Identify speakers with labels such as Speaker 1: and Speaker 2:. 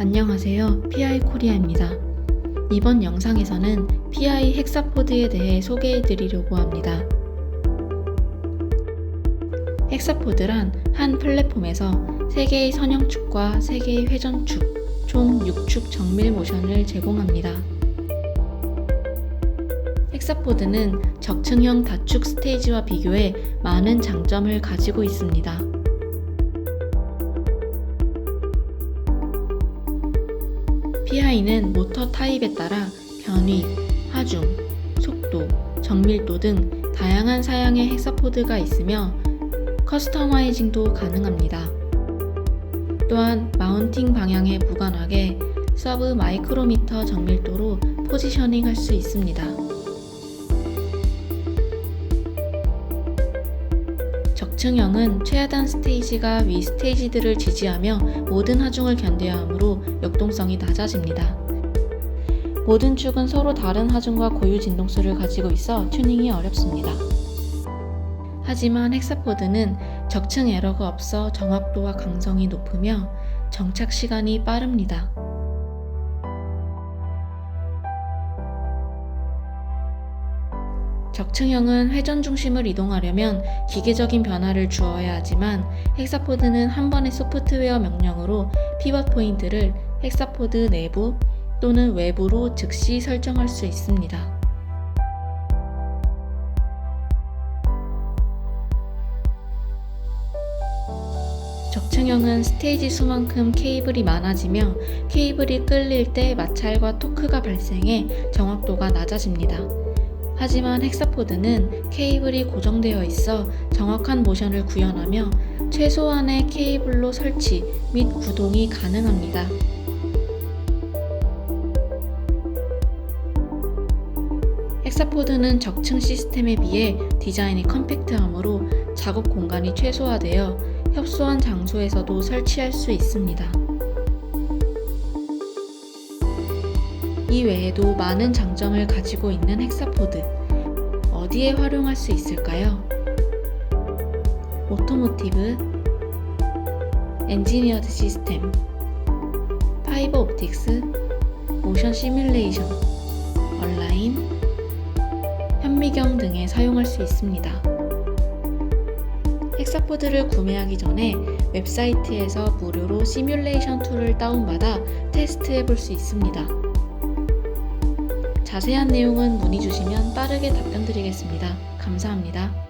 Speaker 1: 안녕하세요. PI 코리아입니다. 이번 영상에서는 PI 헥사포드에 대해 소개해 드리려고 합니다. 헥사포드란 한 플랫폼에서 3개의 선형축과 3개의 회전축, 총 6축 정밀 모션을 제공합니다. 헥사포드는 적층형 다축 스테이지와 비교해 많은 장점을 가지고 있습니다. PI는 모터 타입에 따라 변위, 하중, 속도, 정밀도 등 다양한 사양의 헥사포드가 있으며 커스터마이징도 가능합니다. 또한 마운팅 방향에 무관하게 서브 마이크로미터 정밀도로 포지셔닝 할 수 있습니다. 적층형은 최하단 스테이지가 위 스테이지들을 지지하며 모든 하중을 견뎌야 하므로 역동성이 낮아집니다. 모든 축은 서로 다른 하중과 고유 진동수를 가지고 있어 튜닝이 어렵습니다. 하지만 헥사포드는 적층 에러가 없어 정확도와 강성이 높으며 정착 시간이 빠릅니다. 적층형은 회전 중심을 이동하려면 기계적인 변화를 주어야 하지만 헥사포드는 한 번의 소프트웨어 명령으로 피벗 포인트를 헥사포드 내부 또는 외부로 즉시 설정할 수 있습니다. 적층형은 스테이지 수만큼 케이블이 많아지며 케이블이 끌릴 때 마찰과 토크가 발생해 정확도가 낮아집니다. 하지만 헥사포드는 케이블이 고정되어 있어 정확한 모션을 구현하며 최소한의 케이블로 설치 및 구동이 가능합니다. 헥사포드는 적층 시스템에 비해 디자인이 컴팩트하므로 작업 공간이 최소화되어 협소한 장소에서도 설치할 수 있습니다. 이 외에도 많은 장점을 가지고 있는 헥사포드. 어디에 활용할 수 있을까요? 오토모티브, 엔지니어드 시스템, 파이버 옵틱스, 모션 시뮬레이션, 온라인, 현미경 등에 사용할 수 있습니다. 헥사포드를 구매하기 전에 웹사이트에서 무료로 시뮬레이션 툴을 다운받아 테스트해 볼 수 있습니다. 자세한 내용은 문의 주시면 빠르게 답변 드리겠습니다. 감사합니다.